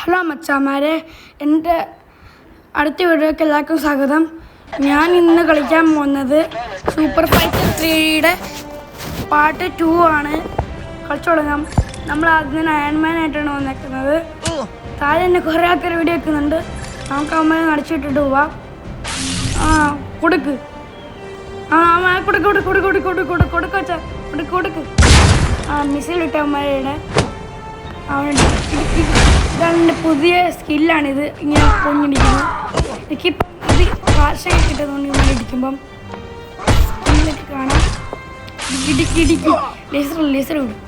Hello മച്ചാമാരെ എന്റെ അടുത്ത വീഡിയോക്ക് എല്ലാവർക്കും സ്വാഗതം. ഞാൻ ഇന്ന് കളിക്കാൻ പോകുന്നത് സൂപ്പർ ഫൈറ്റർ ത്രീയുടെ പാർട്ട് ടു ആണ്. കളിച്ചു തുടങ്ങാം. നമ്മൾ ആദ്യം അയൺമാൻ ആയിട്ടാണ് വന്നേക്കുന്നത്. താഴെ തന്നെ കുറേ ആൾക്കാർ വീഡിയോ വെക്കുന്നുണ്ട്. നമുക്ക് അമ്മയെ നടിച്ചിട്ടിട്ട് പോവാം. ആ കൊടുക്ക്. ആ അമ്മ കൊടുക്ക് കൊടുക്ക് കൊടുക്ക് കൊടുക്ക് കൊടുക്ക് കൊടുക്ക് കൊടുക്ക് വെച്ചാ കൊടുക്ക് കൊടുക്ക്. ആ മിസ്സിൽ ഇട്ട അമ്മയുടെ അവനുണ്ട് ഇതാണ് പുതിയ സ്കില്ലാണിത് ഇങ്ങനെ പൊങ്ങിടിക്കുന്നത് എനിക്കിപ്പം പകുതി ഭാഷയൊക്കെ കിട്ടുന്നതുകൊണ്ട് ഇങ്ങനെ ഇടിക്കുമ്പം സ്കില്ലൊക്കെ കാണാം ഇടിക്ക് ഇടിക്ക് ലേസർ ലേസർ വിടും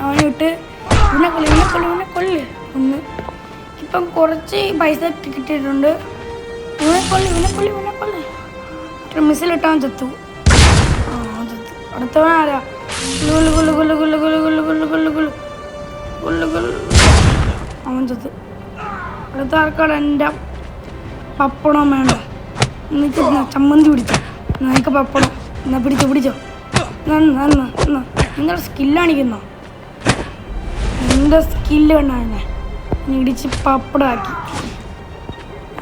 അവനെ വിട്ട് ഇവനെ കൊള്ളു ഇവനെ കൊള്ളു ഇവനെ കൊള്ളു ഒന്ന് ഇപ്പം കുറച്ച് പൈസ കിട്ടിയിട്ടുണ്ട് ഇവനെ കൊള്ളു ഇവനെ കൊള്ളു ഇവനെ കൊള്ളു മിസ്സിലിട്ടവൻ ചത്തു ആ ചത്തു അടുത്തവൻ ആരാ കൊള്ളു കൊള്ളു കൊള്ളു കൊള്ളു കൊള്ളു കൊള്ളു കൊള്ളു കൊള്ളു കൊള്ളു കൊള്ളു ഗുള്ളു അവൻ ചത്ത് അടുത്ത ആൾക്കാട് എന്റെ പപ്പടം വേണ്ട. എന്നിട്ട് ചമ്മന്തി പിടിച്ചു നിനക്ക് പപ്പടം. എന്നാ പിടിച്ചോ പിടിച്ചോ. നിങ്ങളുടെ സ്കില്ല് കാണിക്കുന്നോ? എന്റെ സ്കില്ല് കണ്ടാ എന്നെ. നീ ഇടിച്ച് പപ്പടമാക്കി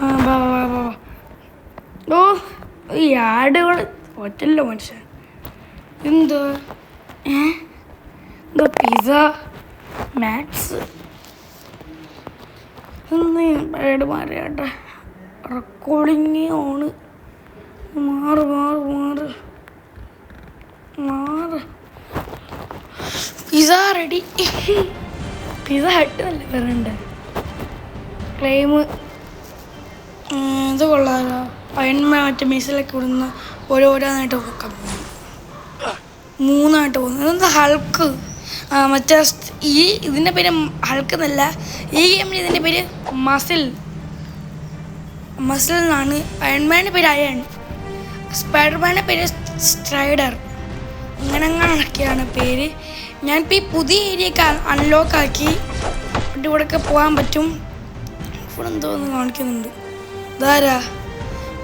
ആ വാ വാ വാ ഓ ഈ ആടുകൾ ഒറ്റല്ലോ മനുഷ്യൻ. എന്തോ? ഏ? എന്തോ പിസ മാത്സ് ഒന്ന് പേട് മാറിയാട്ടെ. റെക്കോർഡിങ് ഓണ് മാറ് മാറ് മാറ്. മാറ്. പിസ റെഡി പിസ ഹട്ടല്ല നല്ല ക്ലെയിം ഇത് കൊള്ളാമല്ലോ അയൺമാൻ മറ്റേ മിസിലൊക്കെ ഇവിടുന്ന് ഓരോരോന്നായിട്ട് നോക്കാം മൂന്നായിട്ട് പോകുന്നു. ഇതെന്താ ഹൾക്ക് മറ്റേ ഈ ഇതിന്റെ പേര് ഹൾക്ക് എന്നല്ല ഈ ഗെയിമിൽ ഇതിന്റെ പേര് മസിൽ. മസിൽ എന്നാണ് അയൺമാന്റെ പേര് അയൺ. സ്പൈഡർമാന്റെ പേര് സ്ട്രൈഡർ. അങ്ങനെ അങ്ങനെയൊക്കെയാണ് പേര്. ഞാനിപ്പോൾ ഈ പുതിയ ഏരിയ അൺലോക്ക് ആക്കി. ഇവിടെ ഇവിടെയൊക്കെ പോകാൻ പറ്റും. ഇവിടെ എന്തോ ഒന്ന് കാണിക്കുന്നുണ്ട്. ഇതാരാ?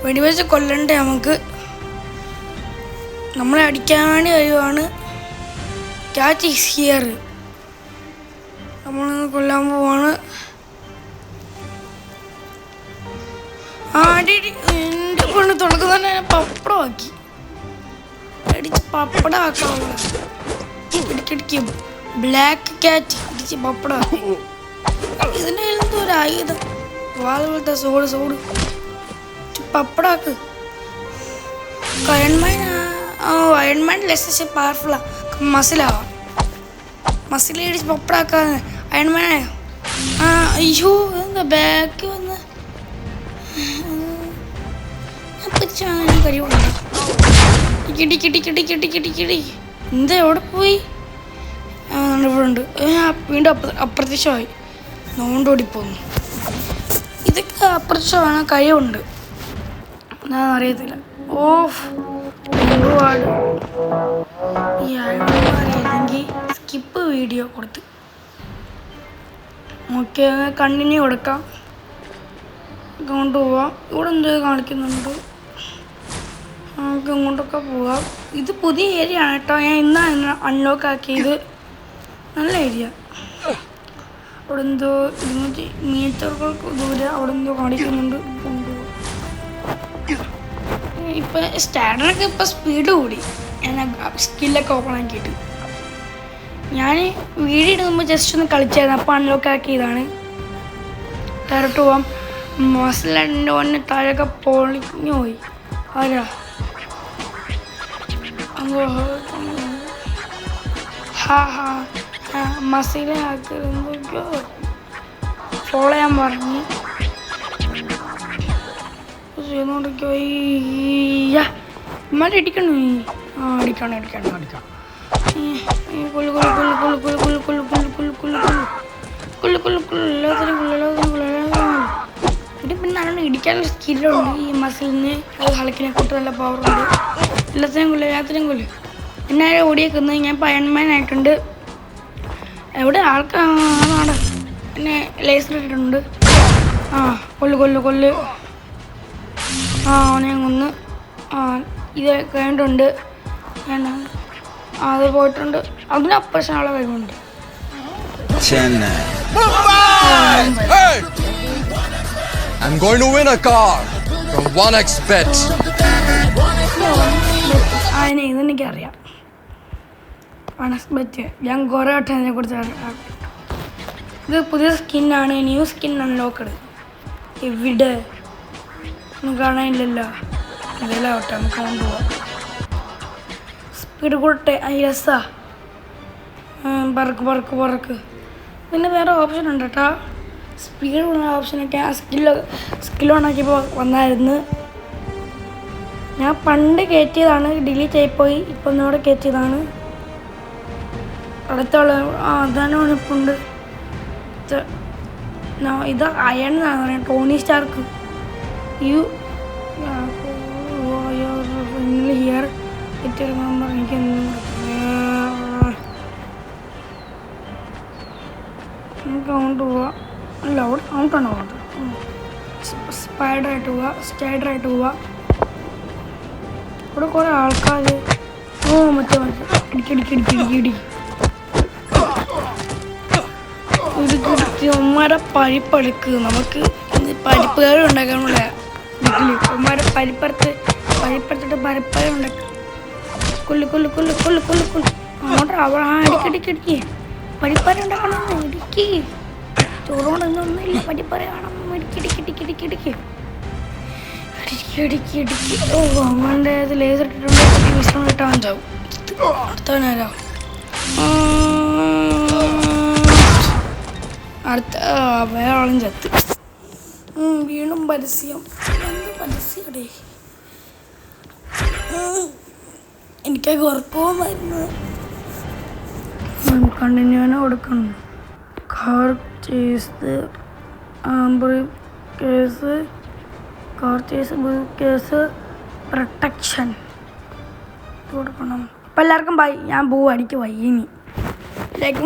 വെടിവെച്ച് കൊല്ലണ്ടേ നമുക്ക്? നമ്മളെ അടിക്കാൻ വേണ്ടി വരുവാണ് ക്യാറ്റ് ഈസ് ഹിയർ നമ്മളൊന്ന് കൊല്ലാൻ പോവാണ്. ആ അടി അടി. എന്റെ കൊണ്ട് തുടക്കം തന്നെ പപ്പടമാക്കി. അടിച്ച് പപ്പടമാക്കാം ഇടിക്കടിക്കും. ബ്ലാക്ക് ക്യാറ്റ് ഇടിച്ച് പപ്പടമാക്കി ഇതിന്റെ എന്തോ ഒരു ആയുധം? വാൾ പോലത്തെ സോഡ് സോഡ് പപ്പടാക്ക്. അയൺമാൻ ആ അയൺമാൻ ലെസ് പവർഫുള്ളാ മസിലാവാം. മസിലേടിച്ച് പപ്പടാക്കാതെ. അയൺമാനെ ആ അയ്യോ എന്താ ബാക്ക് വന്ന്? എന്താ എവിടെ പോയി? ഇവിടെ ഉണ്ട്. വീണ്ടും അപ്രത്യക്ഷമായി. നോണ്ടോടി പോന്നു ഇതൊക്കെ അപ്രത്യക്ഷമാണ്? കഴിവുണ്ട്. ഞാൻ അറിയത്തില്ല. ഓഫ് ഒരുപാട്. സ്കിപ്പ് വീഡിയോ കൊടുത്ത്. ഓക്കെ കണ്ടിന്യൂ കൊടുക്കാം. കൊണ്ടുപോവാം ഇവിടെ എന്തോ കാണിക്കുന്നുണ്ട്. നമുക്ക് ഇങ്ങോട്ടൊക്കെ പോവാം. ഇത് പുതിയ ഏരിയ ആണ് കേട്ടോ. ഞാൻ ഇന്നാണ് അൺലോക്ക് ആക്കിയത്. നല്ല ഏരിയ അവിടെ എന്തോ ഇരുന്നൂറ്റി മീറ്ററുകൾക്ക് ദൂരെ അവിടെ എന്തോ കാണിക്കുന്നുണ്ട്. കൊണ്ടുപോകാം ഇപ്പം സ്റ്റാൻഡേർഡൊക്കെ ഇപ്പം സ്പീഡ് കൂടി. ഞാൻ സ്കില്ലൊക്കെ ഓപ്പൺ ആക്കിയിട്ട്. ഞാൻ വീഡിയോ ഇടുമ്പോൾ ജസ്റ്റ് ഒന്ന് കളിച്ചായിരുന്നു. അപ്പോൾ അൺലോക്ക് ആക്കിയതാണ്. ഡയറക്റ്റ് പോവാം. മസിലിന്റെ ഒന്ന് താഴെയൊക്കെ പൊളിഞ്ഞു പോയി. ആരാ? ഹാ ഹാ. മസിലെ ആക്കുന്നുണ്ടോ ഫോളോ ചെയ്യാൻ പറഞ്ഞു. ചെയ്യുന്നോണ്ടൊക്കെ ഇമ്മ ഇടിക്കണു അടിക്കണം അടിക്കണം അടിക്കണം കൊള്ളു കൊള്ളു കൊള്ളു കൊള്ളു കൊള്ളു കൊള്ളു കൊള്ളു കൊള്ളു കൊള്ളു കൊള്ളു കൊള്ളു കൊള്ളു കൊള്ളു എല്ലാത്തിനും കൊള്ളു എല്ലാത്തിനും കൊള്ളു എല്ലാത്തിനും ഇത് പിന്നെ നല്ലോണം ഇടിക്കാനുള്ള സ്കില്ലുണ്ട് ഈ മസിലിന് ഹളക്കിനെ കൂട്ട് നല്ല പവറുണ്ട് എല്ലാത്തിനും കൊള്ളു എല്ലാത്തിനും കൊള്ളു എന്നെ ഓടിയേക്കുന്നത് ഞാൻ പയൺമാൻ ആയിട്ടുണ്ട് എവിടെ ആൾക്കാണ് എന്നെ ലേസർ ഇട്ടിട്ടുണ്ട് ആ കൊല്ലു കൊല്ലു കൊല്ലു ആ ഞാൻ കൊന്ന് ആ ഇത് കഴിഞ്ഞിട്ടുണ്ട് വേണ്ട അത് പോയിട്ടുണ്ട്. അതിന് അപ്പശനുള്ള കഴിവുണ്ട് I'm going to win a car from 1x bet. അതിനെ ഇതെനിക്കറിയാം. വണക്സ് ബെറ്റ് ഞാൻ കുറേ വട്ടം ഇതിനെക്കുറിച്ച് അറിയാം ഇത് പുതിയ സ്കിന്നാണ്. New skin unlocked. എവിടെ? നമുക്ക് കാണാനില്ലല്ലോ. ഇതിലാവട്ടെ നമുക്ക് കൊണ്ടുപോകാം സ്പീഡ് കൂട്ടെ ആ രസാ. പറക്ക് പറക്ക് പറക്ക്. പിന്നെ വേറെ ഓപ്ഷൻ ഉണ്ട് കേട്ടോ സ്പീഡ് ഉള്ള ഓപ്ഷനൊക്കെ ആ സ്കില്ല് സ്കിൽ ഓണാക്കിയപ്പോൾ വന്നായിരുന്നു. ഞാൻ പണ്ട് കയറ്റിയതാണ് ഡിലീറ്റ് ആയിപ്പോയി. ഇപ്പം ഒന്നുകൂടെ കയറ്റിയതാണ് അടുത്തുള്ള അതാണ് ഇപ്പം ഉണ്ട്. ഇത് അയൺ എന്നാണ് പറയുന്നത് ടോണി സ്റ്റാർക്ക്. യു അവിടെ അത്? സ്പൈഡർ സ്പൈഡറായിട്ട് പോവാ സ്റ്റൈഡറായിട്ട് പോവാ. ഇവിടെ കുറെ ആൾക്കാർ ഓ മറ്റേ മറ്റേ. ഇടിക്കി ഇടിക്കി ഇടിക്കി ഇടിക്കി ഇടിക്കി. ഇടുക്കി ഇടുക്കി ഉമ്മാരെ പരിപ്പടുക്ക് നമുക്ക് പരിപ്പുകാരും ഉണ്ടാക്കാനുള്ള വീട്ടിൽ ഉമ്മാരെ പരിപ്പറത്ത് പരിപ്പറത്തിട്ട് പരിപ്പറി ഉണ്ടാക്കി. കൊല്ലു കൊല്ലു കൊല്ലു കൊല്ലു കൊല്ലു കൊല്ലു അങ്ങോട്ട് അവൾ ആ ഇടിക്കി ഇടിക്കി ഇടിക്കി. പരിപ്പറ ഉണ്ടാക്കണം? ഇടുക്കി. ചൂടുകൊണ്ടൊന്നുമില്ല പറ്റി പറയണം. ലേസർ അടുത്ത വേറെ ചത്ത്. പരസ്യം. പരസ്യടേ ഉറക്കവും കണ്ടിന്യൂ കൊടുക്കണം car chase ആംബ്രി case car chase case protection. കൊടുക്കണം. അപ്പം എല്ലാവർക്കും ബൈ. ഞാൻ പോവും. എനിക്ക് വയ്യ ഇനി. ലൈക്കും